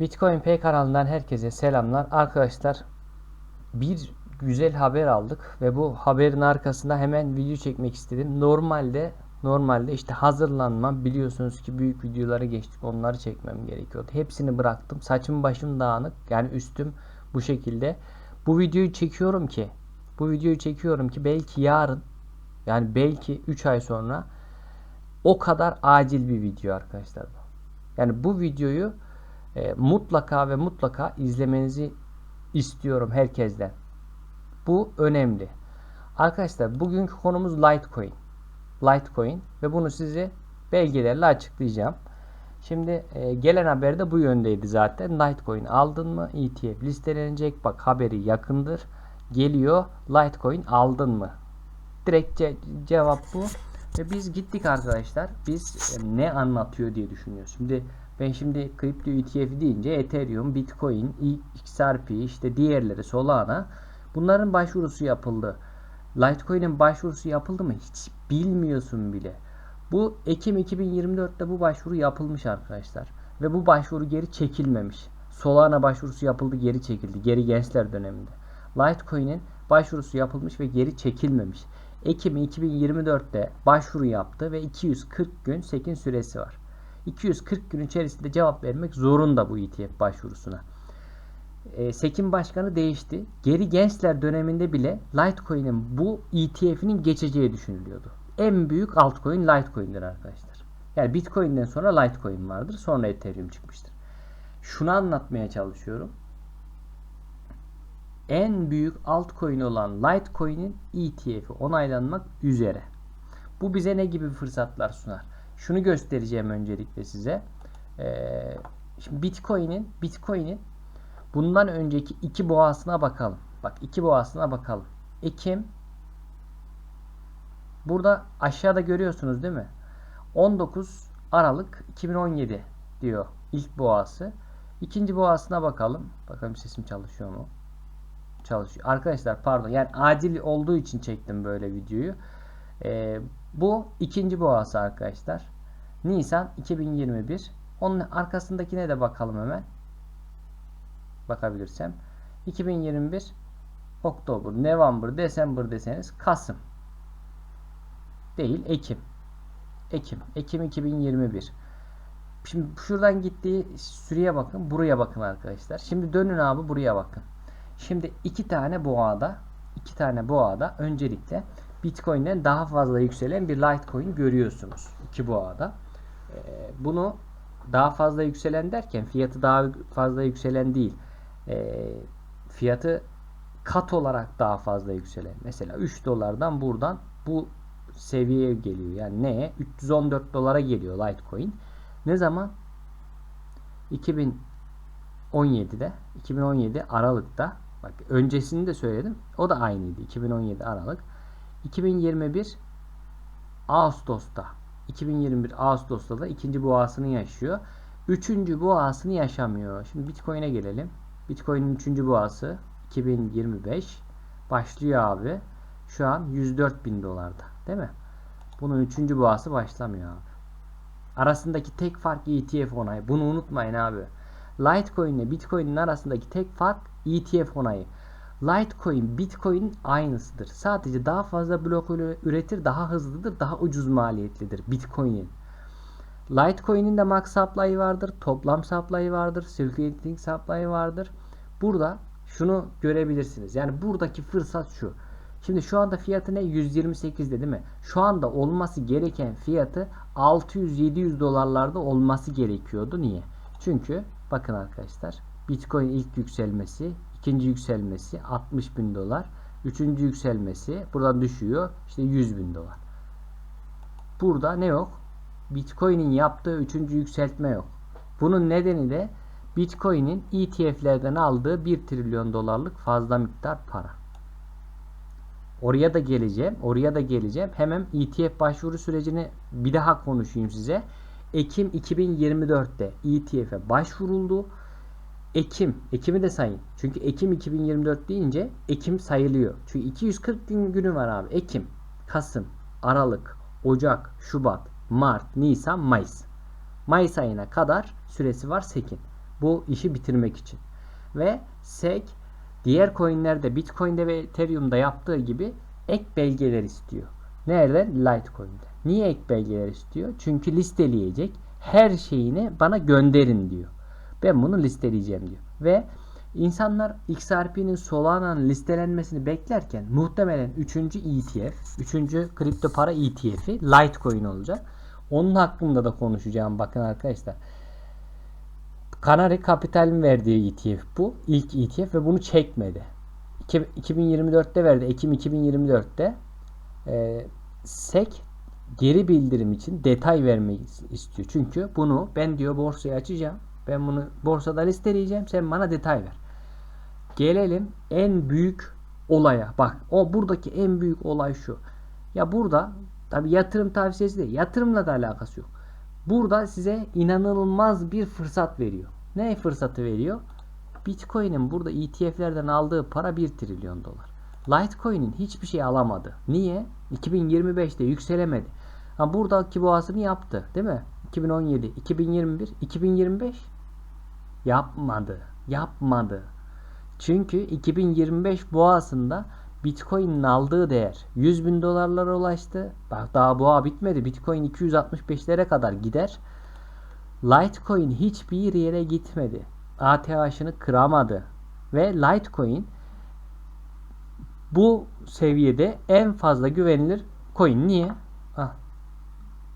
Bitcoin Pay kanalından herkese selamlar. Arkadaşlar bir güzel haber aldık ve bu haberin arkasında hemen video çekmek istedim. Normalde normalde işte hazırlanma biliyorsunuz ki büyük videolara geçtik. Onları çekmem gerekiyordu. Hepsini bıraktım. Saçım başım dağınık. Yani üstüm bu şekilde. Bu videoyu çekiyorum ki bu videoyu çekiyorum ki belki yarın yani belki 3 ay sonra o kadar acil bir video arkadaşlar. Yani bu videoyu e, mutlaka ve mutlaka izlemenizi istiyorum herkesten. Bu önemli. Arkadaşlar bugünkü konumuz Litecoin. Litecoin ve bunu size belgelerle açıklayacağım. Şimdi e, gelen haber de bu yöndeydi zaten. Litecoin aldın mı? ETF listelenecek. Bak haberi yakındır. Geliyor. Litecoin aldın mı? Direkt ce- cevap bu. Ve biz gittik arkadaşlar. Biz e, ne anlatıyor diye düşünüyoruz. Şimdi ben şimdi kripto ETF deyince Ethereum, Bitcoin, XRP, işte diğerleri Solana bunların başvurusu yapıldı. Litecoin'in başvurusu yapıldı mı? Hiç bilmiyorsun bile. Bu Ekim 2024'te bu başvuru yapılmış arkadaşlar. Ve bu başvuru geri çekilmemiş. Solana başvurusu yapıldı, geri çekildi. Geri gençler döneminde. Litecoin'in başvurusu yapılmış ve geri çekilmemiş. Ekim 2024'te başvuru yaptı ve 240 gün sekin süresi var. 240 gün içerisinde cevap vermek zorunda bu ETF başvurusuna. E, Sekin başkanı değişti. Geri gençler döneminde bile Litecoin'in bu ETF'inin geçeceği düşünülüyordu. En büyük altcoin Litecoin'dir arkadaşlar. Yani Bitcoin'den sonra Litecoin vardır. Sonra Ethereum çıkmıştır. Şunu anlatmaya çalışıyorum. En büyük altcoin olan Litecoin'in ETF'i onaylanmak üzere. Bu bize ne gibi fırsatlar sunar? Şunu göstereceğim öncelikle size. Ee, şimdi Bitcoin'in Bitcoin'in bundan önceki iki boğasına bakalım. Bak iki boğasına bakalım. Ekim burada aşağıda görüyorsunuz değil mi? 19 Aralık 2017 diyor ilk boğası. İkinci boğasına bakalım. Bakalım sesim çalışıyor mu? Çalışıyor. Arkadaşlar pardon. Yani acil olduğu için çektim böyle videoyu. Ee, bu ikinci boğası arkadaşlar. Nisan 2021. Onun arkasındakine de bakalım hemen. Bakabilirsem. 2021 Oktober, November, December deseniz Kasım. Değil, Ekim. Ekim. Ekim 2021. Şimdi şuradan gittiği süreye bakın. Buraya bakın arkadaşlar. Şimdi dönün abi buraya bakın. Şimdi iki tane boğada iki tane boğada öncelikle Bitcoin'den daha fazla yükselen bir Litecoin görüyorsunuz. iki boğada. Ee, bunu daha fazla yükselen derken fiyatı daha fazla yükselen değil. Ee, fiyatı kat olarak daha fazla yükselen. Mesela 3 dolardan buradan bu seviyeye geliyor. Yani neye? 314 dolara geliyor Litecoin. Ne zaman? 2017'de 2017 Aralık'ta bak öncesini de söyledim. O da aynıydı. 2017 Aralık. 2021 Ağustos'ta 2021 Ağustos'ta da ikinci boğasını yaşıyor. Üçüncü boğasını yaşamıyor. Şimdi Bitcoin'e gelelim. Bitcoin'in üçüncü boğası 2025 başlıyor abi. Şu an 104 bin dolarda. Değil mi? Bunun üçüncü boğası başlamıyor abi. Arasındaki tek fark ETF onayı. Bunu unutmayın abi. Litecoin ile Bitcoin'in arasındaki tek fark ETF onayı. Litecoin, Bitcoin aynısıdır. Sadece daha fazla blok üretir, daha hızlıdır, daha ucuz maliyetlidir Bitcoin'in. Litecoin'in de max supply'ı vardır, toplam supply'ı vardır, circulating supply'ı vardır. Burada şunu görebilirsiniz. Yani buradaki fırsat şu. Şimdi şu anda fiyatı ne? 128'de değil mi? Şu anda olması gereken fiyatı 600-700 dolarlarda olması gerekiyordu. Niye? Çünkü bakın arkadaşlar Bitcoin ilk yükselmesi, ikinci yükselmesi 60 bin dolar, üçüncü yükselmesi buradan düşüyor işte 100 bin dolar. Burada ne yok? Bitcoin'in yaptığı üçüncü yükseltme yok. Bunun nedeni de Bitcoin'in ETF'lerden aldığı 1 trilyon dolarlık fazla miktar para. Oraya da geleceğim. Oraya da geleceğim. Hemen ETF başvuru sürecini bir daha konuşayım size. Ekim 2024'te ETF'e başvuruldu. Ekim, Ekim'i de sayın. Çünkü Ekim 2024 deyince Ekim sayılıyor. Çünkü 240 gün günü var abi. Ekim, Kasım, Aralık, Ocak, Şubat, Mart, Nisan, Mayıs. Mayıs ayına kadar süresi var Sekin. Bu işi bitirmek için. Ve SEC diğer coinlerde Bitcoin'de ve Ethereum'da yaptığı gibi ek belgeler istiyor. Nerede? Litecoin'de. Niye ek belgeler istiyor? Çünkü listeleyecek. Her şeyini bana gönderin diyor. Ben bunu listeleyeceğim diyor. Ve insanlar XRP'nin Solana'nın listelenmesini beklerken muhtemelen 3. ETF, 3. kripto para ETF'i Litecoin olacak. Onun hakkında da konuşacağım. Bakın arkadaşlar. Canary Capital'in verdiği ETF bu. İlk ETF ve bunu çekmedi. 2024'te verdi. Ekim 2024'te e, SEC geri bildirim için detay vermek istiyor. Çünkü bunu ben diyor borsaya açacağım. Ben bunu borsada listeleyeceğim. Sen bana detay ver. Gelelim en büyük olaya. Bak o buradaki en büyük olay şu. Ya burada tabi yatırım tavsiyesi değil. Yatırımla da alakası yok. Burada size inanılmaz bir fırsat veriyor. Ne fırsatı veriyor? Bitcoin'in burada ETF'lerden aldığı para 1 trilyon dolar. Litecoin'in hiçbir şey alamadı. Niye? 2025'te yükselemedi. Ha buradaki boğasını yaptı, değil mi? 2017, 2021, 2025 yapmadı. Yapmadı. Çünkü 2025 boğasında Bitcoin'in aldığı değer 100 bin dolarlara ulaştı. Bak daha boğa bitmedi. Bitcoin 265'lere kadar gider. Litecoin hiçbir yere gitmedi. ATH'ını kıramadı. Ve Litecoin bu seviyede en fazla güvenilir coin. Niye? Ah.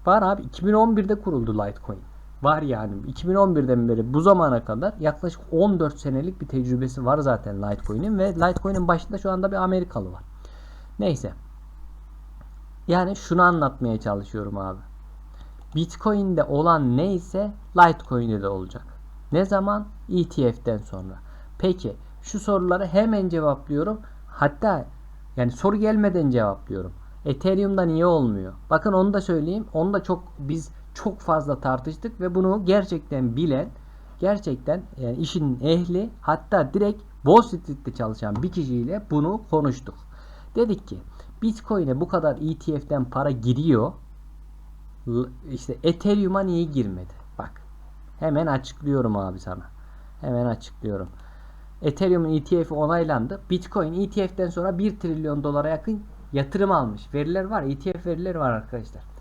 Var abi 2011'de kuruldu Litecoin. Var yani 2011'den beri bu zamana kadar yaklaşık 14 senelik bir tecrübesi var zaten Litecoin'in ve Litecoin'in başında şu anda bir Amerikalı var. Neyse. Yani şunu anlatmaya çalışıyorum abi. Bitcoin'de olan neyse Litecoin'de de olacak. Ne zaman? ETF'den sonra. Peki şu soruları hemen cevaplıyorum. Hatta yani soru gelmeden cevaplıyorum. Ethereum'da niye olmuyor? Bakın onu da söyleyeyim. Onu da çok biz çok fazla tartıştık ve bunu gerçekten bilen, gerçekten yani işin ehli hatta direkt Wall Street'te çalışan bir kişiyle bunu konuştuk. Dedik ki Bitcoin'e bu kadar ETF'den para giriyor. İşte Ethereum'a niye girmedi? Bak. Hemen açıklıyorum abi sana. Hemen açıklıyorum. Ethereum'un ETF'i onaylandı. Bitcoin ETF'den sonra 1 trilyon dolara yakın yatırım almış. Veriler var. ETF verileri var arkadaşlar.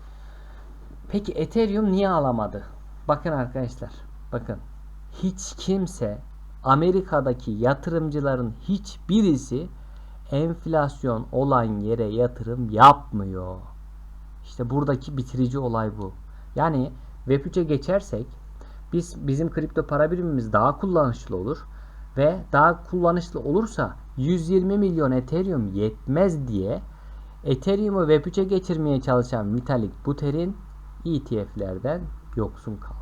Peki Ethereum niye alamadı? Bakın arkadaşlar. Bakın. Hiç kimse Amerika'daki yatırımcıların hiçbirisi enflasyon olan yere yatırım yapmıyor. İşte buradaki bitirici olay bu. Yani Web3'e geçersek biz bizim kripto para birimimiz daha kullanışlı olur ve daha kullanışlı olursa 120 milyon Ethereum yetmez diye Ethereum'u Web3'e geçirmeye çalışan Vitalik Buterin ETF'lerden yoksun kaldı.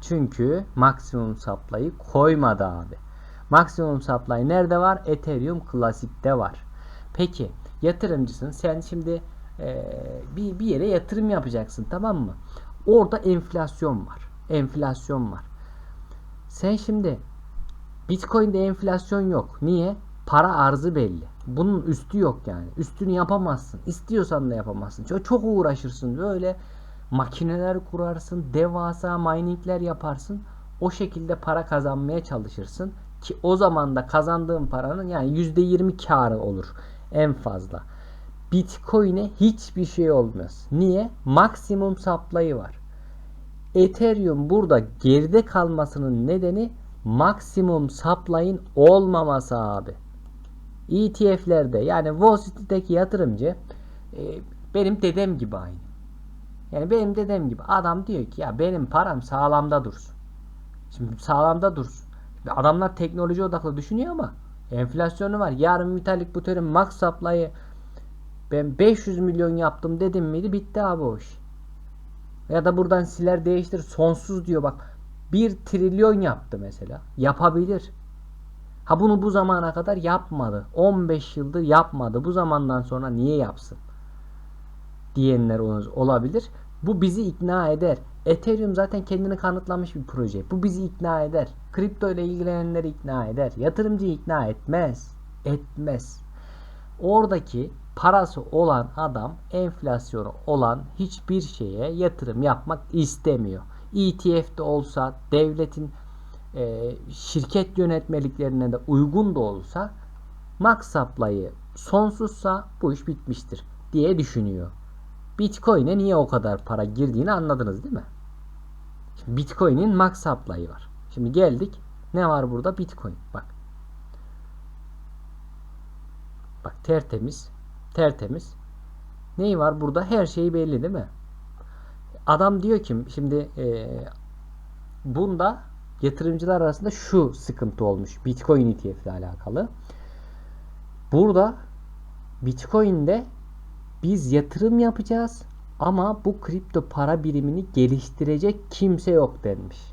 Çünkü maksimum supply'ı koymadı abi. Maksimum supply nerede var? Ethereum Classic'te var. Peki yatırımcısın. Sen şimdi e, bir, bir yere yatırım yapacaksın tamam mı? Orada enflasyon var. Enflasyon var. Sen şimdi Bitcoin'de enflasyon yok. Niye? Para arzı belli. Bunun üstü yok yani. Üstünü yapamazsın. İstiyorsan da yapamazsın. Çok, çok uğraşırsın. Böyle makineler kurarsın. Devasa miningler yaparsın. O şekilde para kazanmaya çalışırsın. Ki o zaman da kazandığın paranın yani %20 karı olur. En fazla. Bitcoin'e hiçbir şey olmaz. Niye? Maksimum supply'ı var. Ethereum burada geride kalmasının nedeni maksimum supply'ın olmaması abi. ETF'lerde yani Wall Street'teki yatırımcı e, benim dedem gibi aynı. Yani benim dedem gibi adam diyor ki ya benim param sağlamda dursun. Şimdi sağlamda dursun. Adamlar teknoloji odaklı düşünüyor ama enflasyonu var. Yarın Vitalik Buterin max supply'ı ben 500 milyon yaptım dedim miydi bitti abi o iş. Ya da buradan siler değiştir sonsuz diyor bak. 1 trilyon yaptı mesela. Yapabilir. Ha bunu bu zamana kadar yapmadı. 15 yıldır yapmadı. Bu zamandan sonra niye yapsın? Diyenler olabilir. Bu bizi ikna eder. Ethereum zaten kendini kanıtlamış bir proje. Bu bizi ikna eder. Kripto ile ilgilenenleri ikna eder. Yatırımcıyı ikna etmez. Etmez. Oradaki parası olan adam enflasyonu olan hiçbir şeye yatırım yapmak istemiyor. ETF'de olsa devletin e, şirket yönetmeliklerine de uygun da olsa max supply'ı sonsuzsa bu iş bitmiştir diye düşünüyor. Bitcoin'e niye o kadar para girdiğini anladınız değil mi? Şimdi Bitcoin'in max supply'ı var. Şimdi geldik. Ne var burada? Bitcoin. Bak. Bak tertemiz. Tertemiz. Neyi var burada? Her şey belli değil mi? Adam diyor ki şimdi e, bunda yatırımcılar arasında şu sıkıntı olmuş. Bitcoin ETF ile alakalı. Burada Bitcoin'de biz yatırım yapacağız ama bu kripto para birimini geliştirecek kimse yok denmiş.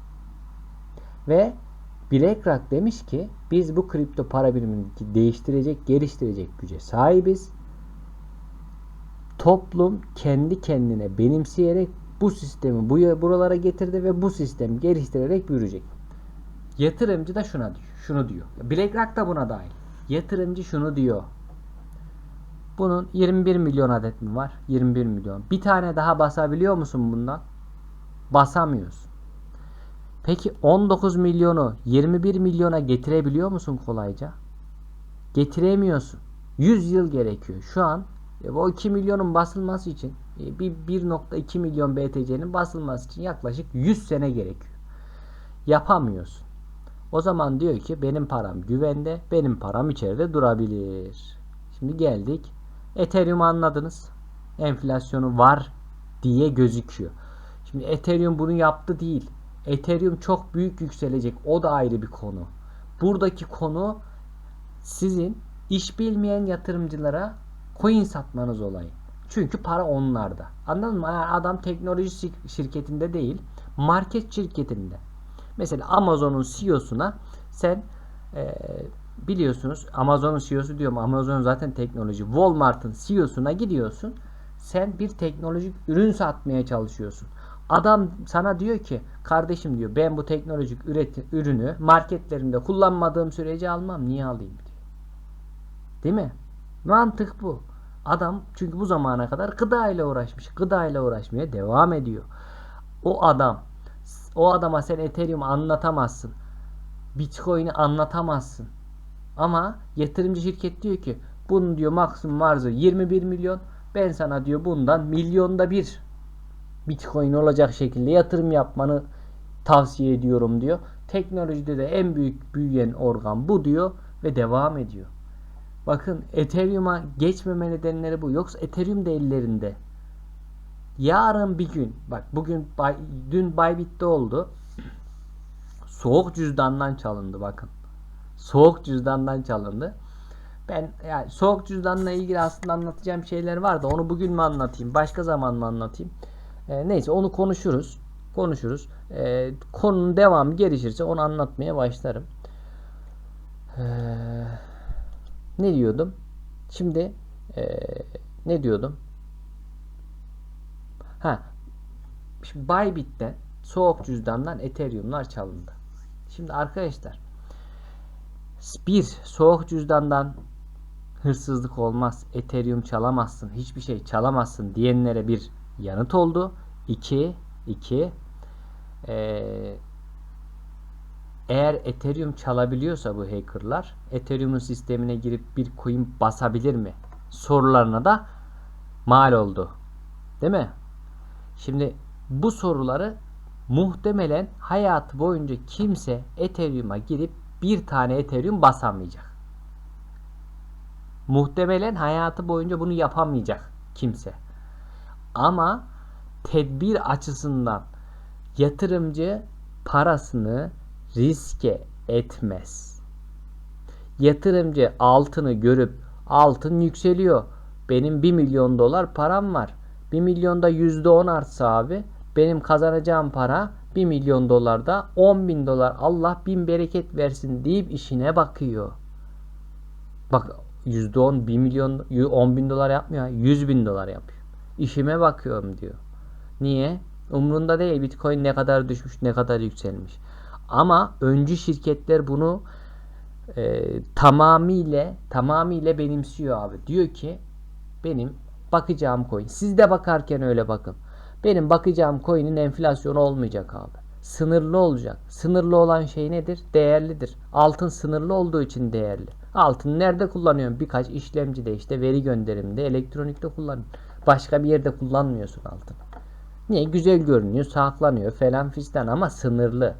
Ve BlackRock demiş ki biz bu kripto para birimini değiştirecek, geliştirecek güce sahibiz. Toplum kendi kendine benimseyerek bu sistemi bu buralara getirdi ve bu sistemi geliştirerek büyüyecek. Yatırımcı da şuna diyor. Şunu diyor. BlackRock da buna dahil. Yatırımcı şunu diyor. Bunun 21 milyon adet mi var? 21 milyon. Bir tane daha basabiliyor musun bundan? Basamıyorsun. Peki 19 milyonu 21 milyona getirebiliyor musun kolayca? Getiremiyorsun. 100 yıl gerekiyor. Şu an e, o 2 milyonun basılması için e, bir 1.2 milyon BTC'nin basılması için yaklaşık 100 sene gerekiyor. Yapamıyorsun. O zaman diyor ki benim param güvende, benim param içeride durabilir. Şimdi geldik. Ethereum anladınız. Enflasyonu var diye gözüküyor. Şimdi Ethereum bunu yaptı değil. Ethereum çok büyük yükselecek. O da ayrı bir konu. Buradaki konu sizin iş bilmeyen yatırımcılara coin satmanız olayı. Çünkü para onlarda. Anladın mı? Yani adam teknoloji şirketinde değil, market şirketinde. Mesela Amazon'un CEO'suna sen e, biliyorsunuz Amazon'un CEO'su diyorum. Amazon zaten teknoloji. Walmart'ın CEO'suna gidiyorsun. Sen bir teknolojik ürün satmaya çalışıyorsun. Adam sana diyor ki kardeşim diyor ben bu teknolojik üretim, ürünü marketlerimde kullanmadığım sürece almam. Niye alayım diyor. Değil mi? Mantık bu. Adam çünkü bu zamana kadar gıda ile uğraşmış. Gıda ile uğraşmaya devam ediyor. O adam o adama sen Ethereum anlatamazsın. Bitcoin'i anlatamazsın. Ama yatırımcı şirket diyor ki bunun diyor maksimum arzı 21 milyon. Ben sana diyor bundan milyonda bir Bitcoin olacak şekilde yatırım yapmanı tavsiye ediyorum diyor. Teknolojide de en büyük büyüyen organ bu diyor ve devam ediyor. Bakın Ethereum'a geçmeme nedenleri bu. Yoksa Ethereum de ellerinde. Yarın bir gün bak bugün dün Bybit'te oldu. Soğuk cüzdandan çalındı bakın. Soğuk cüzdandan çalındı. Ben yani soğuk cüzdanla ilgili aslında anlatacağım şeyler var da onu bugün mü anlatayım, başka zaman mı anlatayım? E, neyse onu konuşuruz. Konuşuruz. E, konunun devamı gelişirse onu anlatmaya başlarım. E, ne diyordum? Şimdi e, ne diyordum? Ha. Şimdi Bybit'ten soğuk cüzdandan Ethereum'lar çalındı. Şimdi arkadaşlar bir soğuk cüzdandan hırsızlık olmaz. Ethereum çalamazsın. Hiçbir şey çalamazsın diyenlere bir yanıt oldu. 2 2 ee, eğer Ethereum çalabiliyorsa bu hackerlar Ethereum'un sistemine girip bir coin basabilir mi? Sorularına da mal oldu. Değil mi? Şimdi bu soruları muhtemelen hayatı boyunca kimse Ethereum'a girip bir tane Ethereum basamayacak. Muhtemelen hayatı boyunca bunu yapamayacak kimse. Ama tedbir açısından yatırımcı parasını riske etmez. Yatırımcı altını görüp altın yükseliyor. Benim 1 milyon dolar param var. 1 milyonda %10 artsa abi benim kazanacağım para 1 milyon dolarda 10 bin dolar Allah bin bereket versin deyip işine bakıyor. Bak %10 1 milyon 10 bin dolar yapmıyor 100 bin dolar yapıyor. İşime bakıyorum diyor. Niye? Umrunda değil Bitcoin ne kadar düşmüş ne kadar yükselmiş. Ama öncü şirketler bunu e, tamamıyla tamamıyla benimsiyor abi. Diyor ki benim bakacağım coin. Siz de bakarken öyle bakın. Benim bakacağım coin'in enflasyonu olmayacak abi. sınırlı olacak. Sınırlı olan şey nedir? Değerlidir. Altın sınırlı olduğu için değerli. Altın nerede kullanıyorsun? Birkaç işlemcide işte veri gönderiminde, elektronikte kullanıyorsun. Başka bir yerde kullanmıyorsun altın. Niye? Güzel görünüyor, saklanıyor falan fistan ama sınırlı.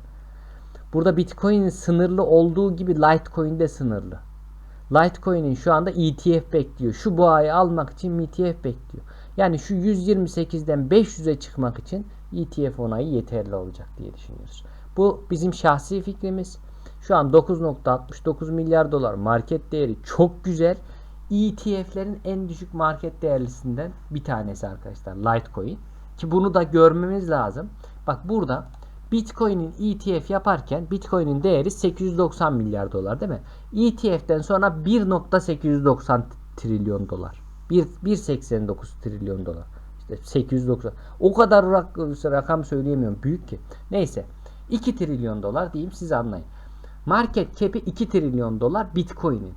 Burada Bitcoin'in sınırlı olduğu gibi Litecoin de sınırlı. Litecoin'in şu anda ETF bekliyor. Şu boğayı almak için ETF bekliyor. Yani şu 128'den 500'e çıkmak için ETF onayı yeterli olacak diye düşünüyoruz. Bu bizim şahsi fikrimiz. Şu an 9.69 milyar dolar market değeri çok güzel. ETF'lerin en düşük market değerlisinden bir tanesi arkadaşlar Litecoin. Ki bunu da görmemiz lazım. Bak burada Bitcoin'in ETF yaparken Bitcoin'in değeri 890 milyar dolar değil mi? ETF'den sonra 1.890 trilyon dolar. 1.89 trilyon dolar. İşte 890. O kadar rak rakam söyleyemiyorum. Büyük ki. Neyse. 2 trilyon dolar diyeyim siz anlayın. Market cap'i 2 trilyon dolar Bitcoin'in.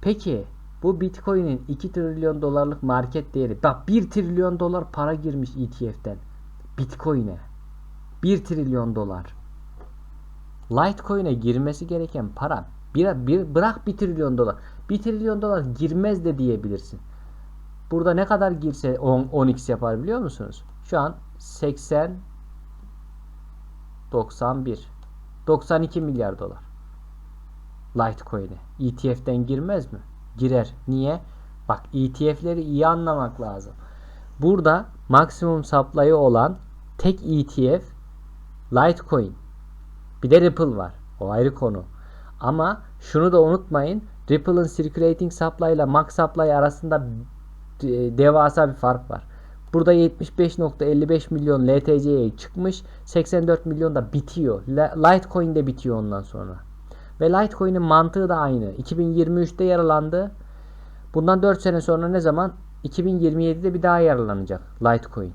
Peki bu Bitcoin'in 2 trilyon dolarlık market değeri. Bak 1 trilyon dolar para girmiş ETF'den. Bitcoin'e. 1 trilyon dolar. Litecoin'e girmesi gereken para bir, bir bırak 1 trilyon dolar. 1 trilyon dolar girmez de diyebilirsin. Burada ne kadar girse 10, 10x yapar biliyor musunuz? Şu an 80 91 92 milyar dolar. Litecoin'e. ETF'den girmez mi? Girer. Niye? Bak ETF'leri iyi anlamak lazım. Burada maksimum supply'ı olan tek ETF Litecoin. Bir de Ripple var. O ayrı konu. Ama şunu da unutmayın. Ripple'ın circulating supply ile max supply arasında devasa bir fark var. Burada 75.55 milyon LTC'ye çıkmış. 84 milyon da bitiyor. Litecoin de bitiyor ondan sonra. Ve Litecoin'in mantığı da aynı. 2023'te yaralandı. Bundan 4 sene sonra ne zaman? 2027'de bir daha yaralanacak Litecoin.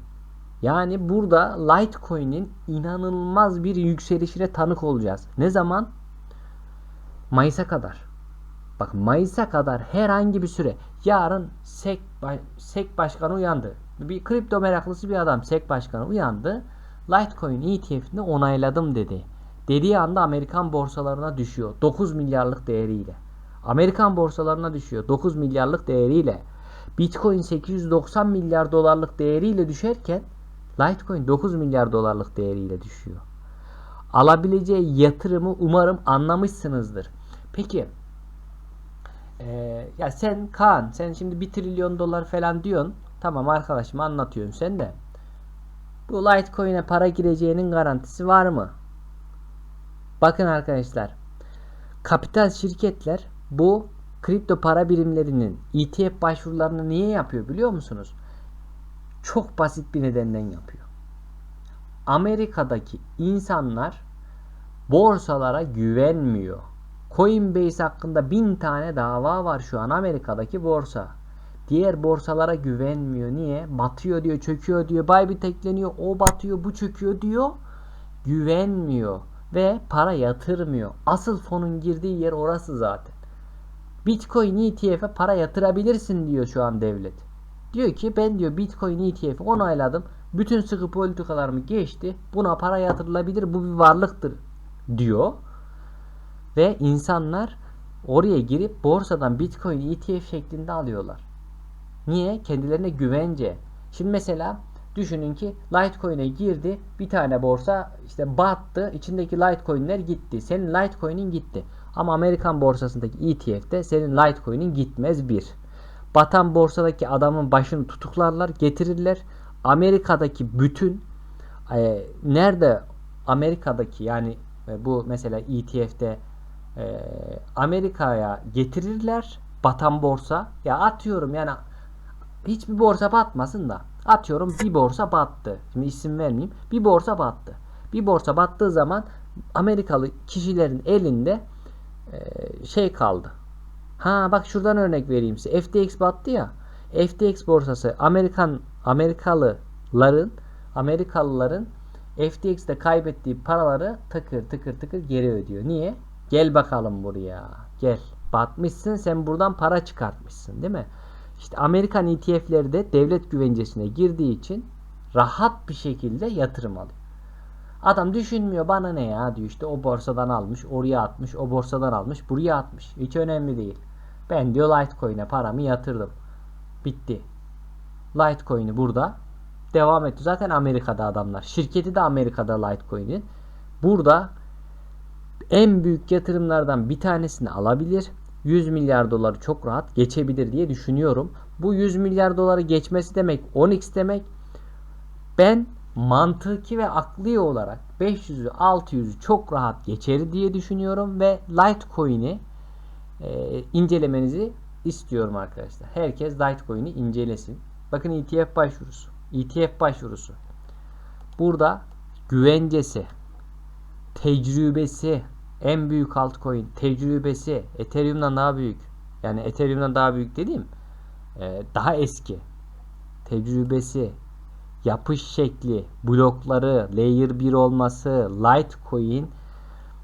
Yani burada Litecoin'in inanılmaz bir yükselişine tanık olacağız. Ne zaman? Mayıs'a kadar. Bak Mayıs'a kadar herhangi bir süre. Yarın SEC, SEC başkanı uyandı. Bir kripto meraklısı bir adam SEC başkanı uyandı. Litecoin ETF'ini onayladım dedi. Dediği anda Amerikan borsalarına düşüyor. 9 milyarlık değeriyle. Amerikan borsalarına düşüyor. 9 milyarlık değeriyle. Bitcoin 890 milyar dolarlık değeriyle düşerken Litecoin 9 milyar dolarlık değeriyle düşüyor. Alabileceği yatırımı umarım anlamışsınızdır. Peki ee, ya sen Kaan sen şimdi 1 trilyon dolar falan diyorsun. Tamam arkadaşım anlatıyorsun sen de. Bu Litecoin'e para gireceğinin garantisi var mı? Bakın arkadaşlar. Kapital şirketler bu kripto para birimlerinin ETF başvurularını niye yapıyor biliyor musunuz? Çok basit bir nedenden yapıyor. Amerika'daki insanlar borsalara güvenmiyor. Coinbase hakkında bin tane dava var şu an Amerika'daki borsa. Diğer borsalara güvenmiyor. Niye? Batıyor diyor, çöküyor diyor. Bybit ekleniyor, o batıyor, bu çöküyor diyor. Güvenmiyor ve para yatırmıyor. Asıl fonun girdiği yer orası zaten. Bitcoin ETF'e para yatırabilirsin diyor şu an devlet. Diyor ki ben diyor Bitcoin ETF'i onayladım. Bütün sıkı politikalarımı geçti. Buna para yatırılabilir. Bu bir varlıktır diyor. Ve insanlar oraya girip borsadan Bitcoin ETF şeklinde alıyorlar. Niye? Kendilerine güvence. Şimdi mesela düşünün ki Litecoin'e girdi. Bir tane borsa işte battı. İçindeki Litecoin'ler gitti. Senin Litecoin'in gitti. Ama Amerikan borsasındaki ETF'de senin Litecoin'in gitmez bir. Batan borsadaki adamın başını tutuklarlar, getirirler. Amerika'daki bütün e, nerede Amerika'daki yani e, bu mesela ETF'de e, Amerika'ya getirirler batan borsa ya atıyorum yani hiçbir borsa batmasın da atıyorum bir borsa battı. Şimdi isim vermeyeyim. Bir borsa battı. Bir borsa battığı zaman Amerikalı kişilerin elinde e, şey kaldı. Ha bak şuradan örnek vereyim size. FTX battı ya. FTX borsası Amerikan Amerikalıların Amerikalıların FTX'te kaybettiği paraları tıkır tıkır tıkır geri ödüyor. Niye? Gel bakalım buraya. Gel. Batmışsın sen buradan para çıkartmışsın değil mi? İşte Amerikan ETF'leri de devlet güvencesine girdiği için rahat bir şekilde yatırım alıyor. Adam düşünmüyor bana ne ya diyor işte o borsadan almış oraya atmış o borsadan almış buraya atmış hiç önemli değil. Ben diyor Litecoin'e paramı yatırdım. Bitti. Litecoin'i burada devam etti. Zaten Amerika'da adamlar. Şirketi de Amerika'da Litecoin'in. Burada en büyük yatırımlardan bir tanesini alabilir. 100 milyar doları çok rahat geçebilir diye düşünüyorum. Bu 100 milyar doları geçmesi demek 10x demek. Ben mantıki ve akli olarak 500'ü 600'ü çok rahat geçer diye düşünüyorum ve Litecoin'i e, incelemenizi istiyorum arkadaşlar. Herkes Litecoin'i incelesin. Bakın ETF başvurusu. ETF başvurusu. Burada güvencesi, tecrübesi, en büyük altcoin, tecrübesi Ethereum'dan daha büyük. Yani Ethereum'dan daha büyük dediğim e, daha eski. Tecrübesi, yapış şekli, blokları, layer 1 olması, Litecoin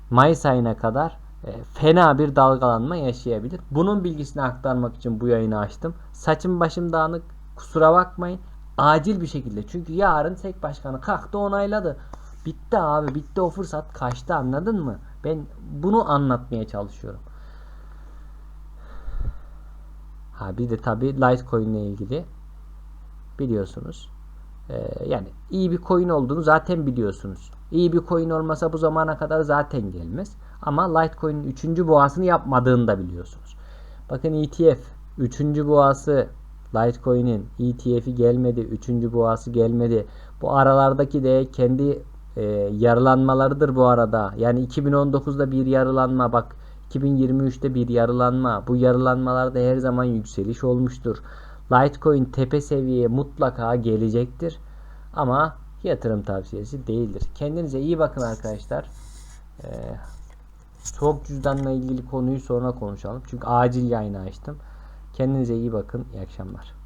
Mayıs ayına kadar e, fena bir dalgalanma yaşayabilir. Bunun bilgisini aktarmak için bu yayını açtım. Saçım başım dağınık. Kusura bakmayın. Acil bir şekilde. Çünkü yarın tek başkanı kalktı onayladı. Bitti abi. Bitti o fırsat. Kaçtı anladın mı? Ben bunu anlatmaya çalışıyorum. Ha bir de tabi Litecoin ile ilgili biliyorsunuz. Ee, yani iyi bir coin olduğunu zaten biliyorsunuz. İyi bir coin olmasa bu zamana kadar zaten gelmez. Ama Litecoin'in 3. boğasını yapmadığını da biliyorsunuz. Bakın ETF 3. boğası Litecoin'in ETF'i gelmedi. 3. boğası gelmedi. Bu aralardaki de kendi e, yarılanmalarıdır bu arada. Yani 2019'da bir yarılanma bak 2023'te bir yarılanma. Bu yarılanmalarda her zaman yükseliş olmuştur. Litecoin tepe seviyeye mutlaka gelecektir. Ama yatırım tavsiyesi değildir. Kendinize iyi bakın arkadaşlar. Ee, soğuk cüzdanla ilgili konuyu sonra konuşalım. Çünkü acil yayını açtım. Kendinize iyi bakın. İyi akşamlar.